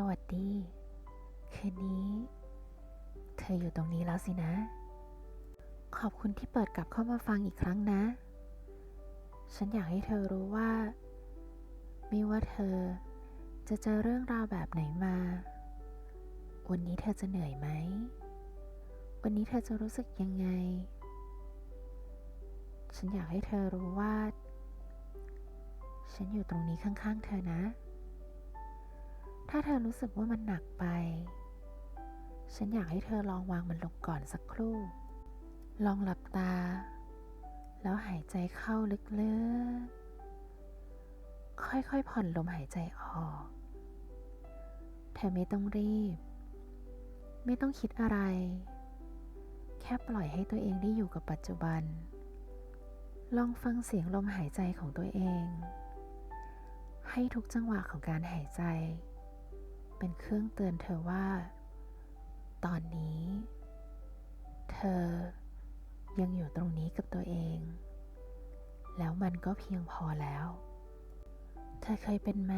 สวัสดี คืนนี้ เธออยู่ตรงนี้แล้วสินะ ขอบคุณที่เปิดกลับเข้ามาฟังอีกครั้งนะ ฉันอยากให้เธอรู้ว่า ไม่ว่าเธอจะเจอเรื่องราวแบบไหนมา วันนี้เธอจะเหนื่อยไหม วันนี้เธอจะรู้สึกยังไง ฉันอยากให้เธอรู้ว่า ฉันอยู่ตรงนี้ข้างๆ เธอนะ ถ้าเธอรู้สึกว่ามันหนักไป ฉันอยากให้เธอลองวางมันลงก่อนสักครู่ ลองหลับตา แล้วหายใจเข้าลึกๆ ค่อยๆผ่อนลมหายใจออก เธอไม่ต้องรีบ ไม่ต้องคิดอะไร แค่ปล่อยให้ตัวเองได้อยู่กับปัจจุบัน ลองฟังเสียงลมหายใจของตัวเองให้ทุกจังหวะของการหายใจ เป็นเครื่องเตือนเธอว่า ตอนนี้ เธอยังอยู่ตรงนี้กับตัวเอง แล้วมันก็เพียงพอแล้ว เธอเคยเป็นไหม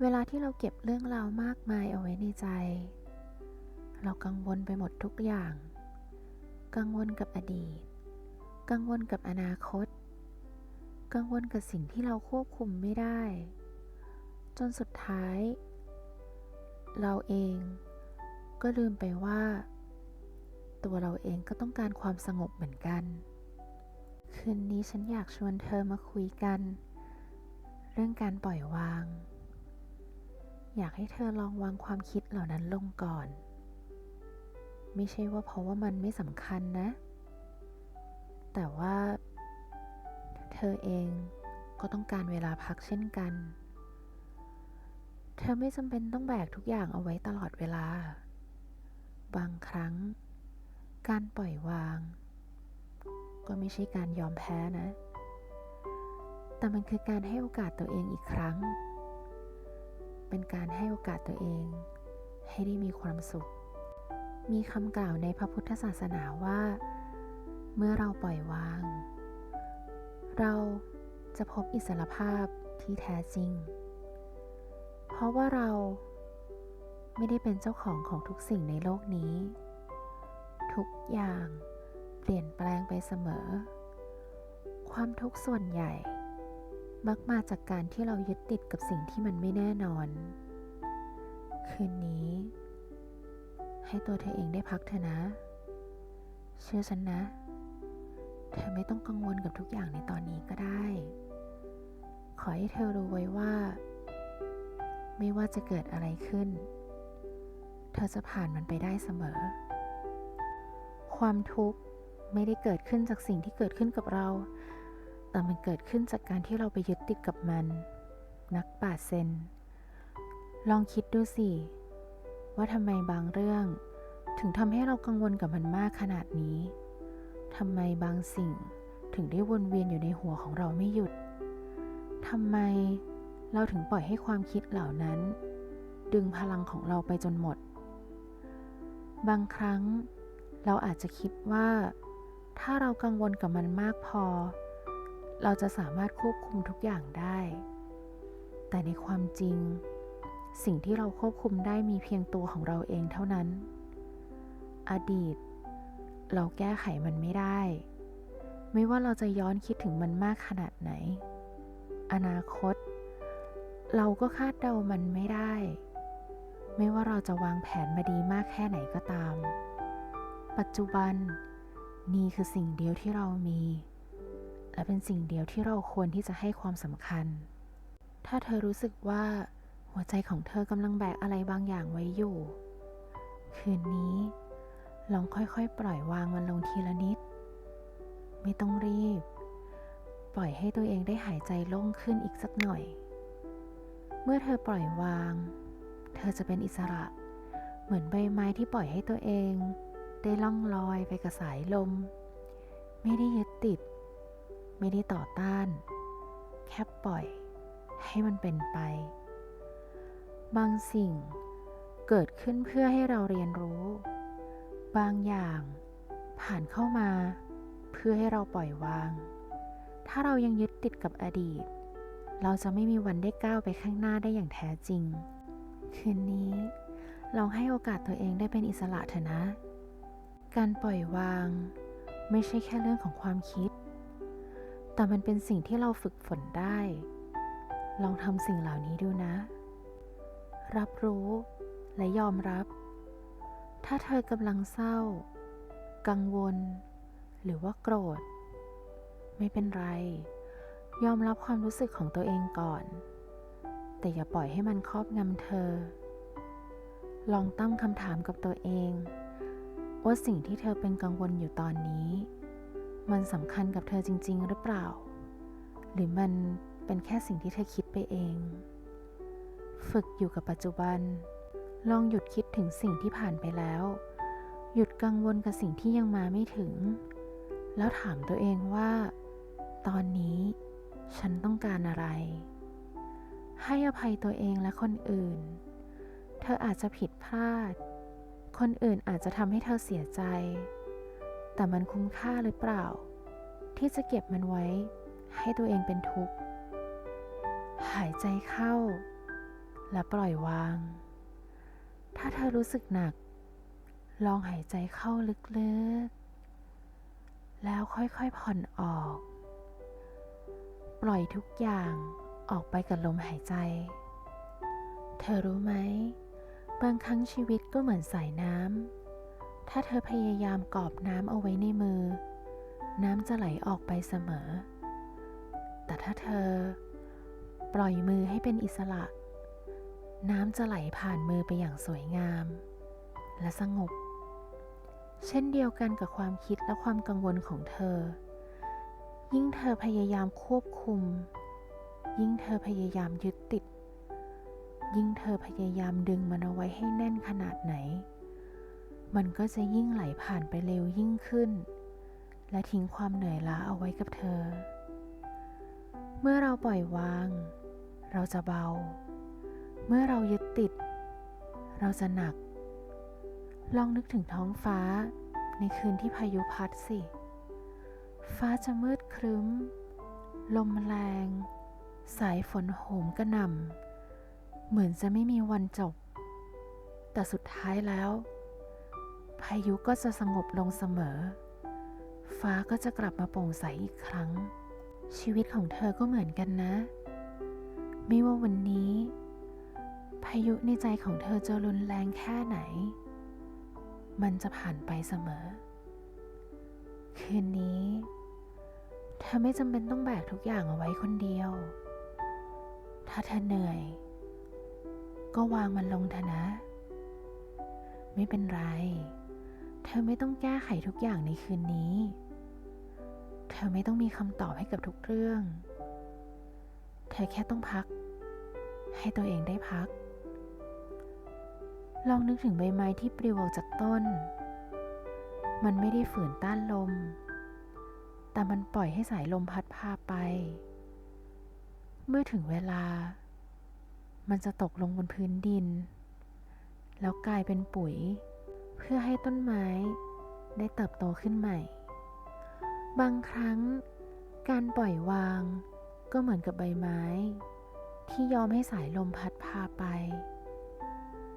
เวลาที่เราเก็บเรื่องราวมากมายเอาไว้ในใจ เรากังวลไปหมดทุกอย่าง กังวลกับอดีต กังวลกับอนาคต กังวลกับสิ่งที่เราควบคุมไม่ได้ จนสุดท้าย เราเองก็ลืมไปว่า ตัวเราเองก็ต้องการความสงบเหมือนกัน คืนนี้ฉันอยากชวนเธอมาคุยกัน เรื่องการปล่อยวาง อยากให้เธอลองวางความคิดเหล่านั้นลงก่อน ไม่ใช่ว่าเพราะว่ามันไม่สำคัญนะ แต่ว่า เธอเองก็ต้องการเวลาพักเช่นกัน เธอไม่จำเป็นต้องแบกทุกอย่างเอาไว้ตลอดเวลา บางครั้ง การปล่อยวาง ก็ไม่ใช่การยอมแพ้นะ แต่มันคือการให้โอกาสตัวเองอีกครั้ง เป็นการให้โอกาสตัวเอง ให้ได้มีความสุข มีคำกล่าวในพระพุทธศาสนาว่า เมื่อเราปล่อยวาง เราจะพบอิสรภาพที่แท้จริง เพราะว่าเราไม่ได้เป็นเจ้าของของทุกสิ่งในโลกนี้ ทุกอย่างเปลี่ยนแปลงไปเสมอ ความทุกข์ส่วนใหญ่ มักมาจากการที่เรายึดติดกับสิ่งที่มันไม่แน่นอน คืนนี้ ให้ตัวเธอเองได้พักเถอะนะ เชื่อฉันนะ เธอไม่ต้องกังวลกับทุกอย่างในตอนนี้ก็ได้ ขอให้เธอรู้ไว้ว่า ไม่ว่าจะเกิดอะไรขึ้น เธอจะผ่านมันไปได้เสมอ ความทุกข์ไม่ได้เกิดขึ้นจากสิ่งที่เกิดขึ้นกับเรา แต่มันเกิดขึ้นจากการที่เราไปยึดติดกับมัน นักป่าเซน ลองคิดดูสิ ว่าทำไมบางเรื่อง ถึงทำให้เรากังวลกับมันมากขนาดนี้ ทำไมบางสิ่งถึงได้วนเวียนอยู่ในหัวของเราไม่หยุด ทำไม เราถึงปล่อยให้ความคิดเหล่านั้น ดึงพลังของเราไปจนหมด บางครั้งเราอาจจะคิดว่า ถ้าเรากังวลกับมันมากพอ เราจะสามารถควบคุมทุกอย่างได้ แต่ในความจริง สิ่งที่เราควบคุมได้มีเพียงตัวของเราเองเท่านั้น อดีต เราแก้ไขมันไม่ได้ ไม่ว่าเราจะย้อนคิดถึงมันมากขนาดไหน อนาคตเเราก็คาดเดามันไม่ได้ ไม่ว่าเราจะวางแผนมาดีมากแค่ไหนก็ตาม ปัจจุบันนี่คือสิ่งเดียวที่เรามี และเป็นสิ่งเดียวที่เราควรที่จะให้ความสำคัญ ถ้าเธอรู้สึกว่าหัวใจของเธอกำลังแบกอะไรบางอย่างไว้อยู่ คืนนี้ ลองค่อยๆ ปล่อยวางมันลงทีละนิด ไม่ต้องรีบ ปล่อยให้ตัวเองได้หายใจโล่งขึ้นอีกสักหน่อย เมื่อเธอปล่อยวาง เธอจะเป็นอิสระ เหมือนใบไม้ที่ปล่อยให้ตัวเอง ได้ล่องลอยไปกับสายลม ไม่ได้ยึดติด ไม่ได้ต่อต้าน แค่ปล่อย ให้มันเป็นไป บางสิ่งเกิดขึ้นเพื่อให้เราเรียนรู้ บางอย่างผ่านเข้ามา เพื่อให้เราปล่อยวาง ถ้าเรายังยึดติดกับอดีต เราจะไม่มีวันได้ก้าวไปข้างหน้าได้อย่างแท้จริง คืนนี้ลองให้โอกาสตัวเองได้เป็นอิสระเถอะนะ การปล่อยวาง ไม่ใช่แค่เรื่องของความคิด แต่มันเป็นสิ่งที่เราฝึกฝนได้ ลองทำสิ่งเหล่านี้ดูนะ รับรู้และยอมรับ ถ้าเธอกำลังเศร้า กังวล หรือว่าโกรธ ไม่เป็นไร ยอมรับความรู้สึกของตัวเองก่อน แต่อย่าปล่อยให้มันครอบงำเธอ ลองตั้งคำถามกับตัวเอง ว่าสิ่งที่เธอเป็นกังวลอยู่ตอนนี้ มันสำคัญกับเธอจริง ๆ หรือเปล่า หรือมันเป็นแค่สิ่งที่เธอคิดไปเอง ฝึกอยู่กับปัจจุบัน ลองหยุดคิดถึงสิ่งที่ผ่านไปแล้ว หยุดกังวลกับสิ่งที่ยังมาไม่ถึง แล้วถามตัวเองว่า ตอนนี้ ฉันต้องการอะไร ให้อภัยตัวเองและคนอื่น เธออาจจะผิดพลาด คนอื่นอาจจะทำให้เธอเสียใจ แต่มันคุ้มค่าหรือเปล่า ที่จะเก็บมันไว้ ให้ตัวเองเป็นทุกข์ หายใจเข้า และปล่อยวาง ถ้าเธอรู้สึกหนัก ลองหายใจเข้าลึกๆ แล้วค่อยๆผ่อนออก ปล่อยทุกอย่างออกไปกับลมหายใจ เธอรู้ไหม บางครั้งชีวิตก็เหมือนสายน้ำ ถ้าเธอพยายามกอบน้ำเอาไว้ในมือ น้ำจะไหลออกไปเสมอ แต่ถ้าเธอ ปล่อยมือให้เป็นอิสระ น้ำจะไหลผ่านมือไปอย่างสวยงาม และสงบ เช่นเดียวกันกับความคิดและความกังวลของเธอ ยิ่งเธอพยายามควบคุม ยิ่งเธอพยายามยึดติด ยิ่งเธอพยายามดึงมันเอาไว้ให้แน่นขนาดไหน มันก็จะยิ่งไหลผ่านไปเร็วยิ่งขึ้น และทิ้งความเหนื่อยล้าเอาไว้กับเธอ เมื่อเราปล่อยวาง เราจะเบา เมื่อเรายึดติด เราจะหนัก ลองนึกถึงท้องฟ้าในคืนที่พายุพัดสิ ฟ้าจะมืดครึ้ม ลมแรง สายฝนโหมกระหน่ำ เหมือนจะไม่มีวันจบ แต่สุดท้ายแล้ว พายุก็จะสงบลงเสมอ ฟ้าก็จะกลับมาโปร่งใสอีกครั้ง ชีวิตของเธอก็เหมือนกันนะ ไม่ว่าวันนี้ พายุในใจของเธอจะรุนแรงแค่ไหน มันจะผ่านไปเสมอ คืนนี้ เธอไม่จำเป็นต้องแบกทุกอย่างเอาไว้คนเดียว ถ้าเธอเหนื่อย ก็วางมันลงเถอะนะ ไม่เป็นไร เธอไม่ต้องแก้ไขทุกอย่างในคืนนี้ เธอไม่ต้องมีคำตอบให้กับทุกเรื่อง เธอแค่ต้องพัก ให้ตัวเองได้พัก ลองนึกถึงใบไม้ที่ปลิวออกจากต้น มันไม่ได้ฝืนต้านลม แต่มันปล่อยให้สายลมพัดพาไป เมื่อถึงเวลา มันจะตกลงบนพื้นดิน แล้วกลายเป็นปุ๋ย เพื่อให้ต้นไม้ได้เติบโตขึ้นใหม่ บางครั้งการปล่อยวางก็เหมือนกับใบไม้ ที่ยอมให้สายลมพัดพาไป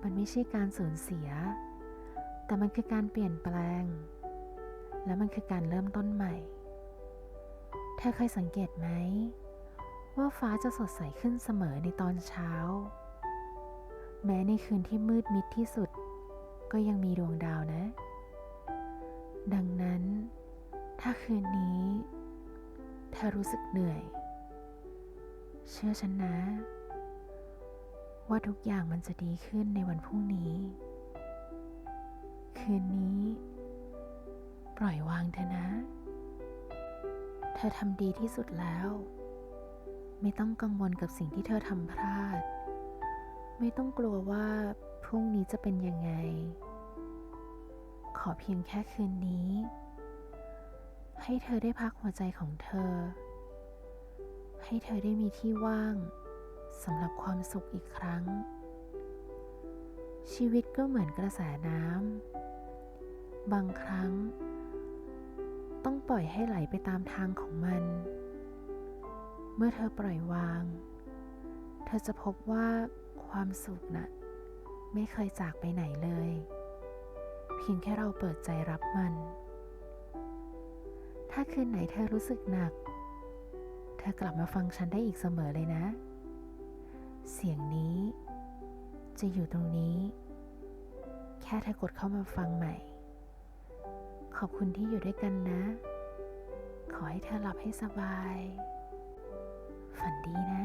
มันไม่ใช่การสูญเสีย แต่มันคือการเปลี่ยนแปลง และมันคือการเริ่มต้นใหม่ เธอเคยสังเกตไหม ว่าฟ้าจะสดใสขึ้นเสมอในตอนเช้า แม้ในคืนที่มืดมิดที่สุด ก็ยังมีดวงดาวนะ ดังนั้น ถ้าคืนนี้ เธอรู้สึกเหนื่อย เชื่อฉันนะ ว่าทุกอย่างมันจะดีขึ้นในวันพรุ่งนี้ คืนนี้ ปล่อยวางเธอนะ เธอทำดีที่สุดแล้ว ไม่ต้องกังวลกับสิ่งที่เธอทำพลาด ไม่ต้องกลัวว่าพรุ่งนี้จะเป็นยังไง ขอเพียงแค่คืนนี้ ให้เธอได้พักหัวใจของเธอ ให้เธอได้มีที่ว่างสำหรับความสุขอีกครั้ง ชีวิตก็เหมือนกระแสน้ำบางครั้ง ต้องปล่อยให้ไหลไปตามทางของมัน เมื่อเธอปล่อยวาง เธอจะพบว่าความสุขนะ่ะไม่เคยจากไปไหนเลย เพียงแค่เราเปิดใจรับมัน ถ้าคืนไหนเธอรู้สึกหนัก เธอกลับมาฟังฉันได้อีกเสมอเลยนะ เสียงนี้ จะอยู่ตรงนี้ แค่เธอกดเข้ามาฟังใหม่ ขอบคุณที่อยู่ด้วยกันนะ ขอให้เธอหลับให้สบาย ฝันดีนะ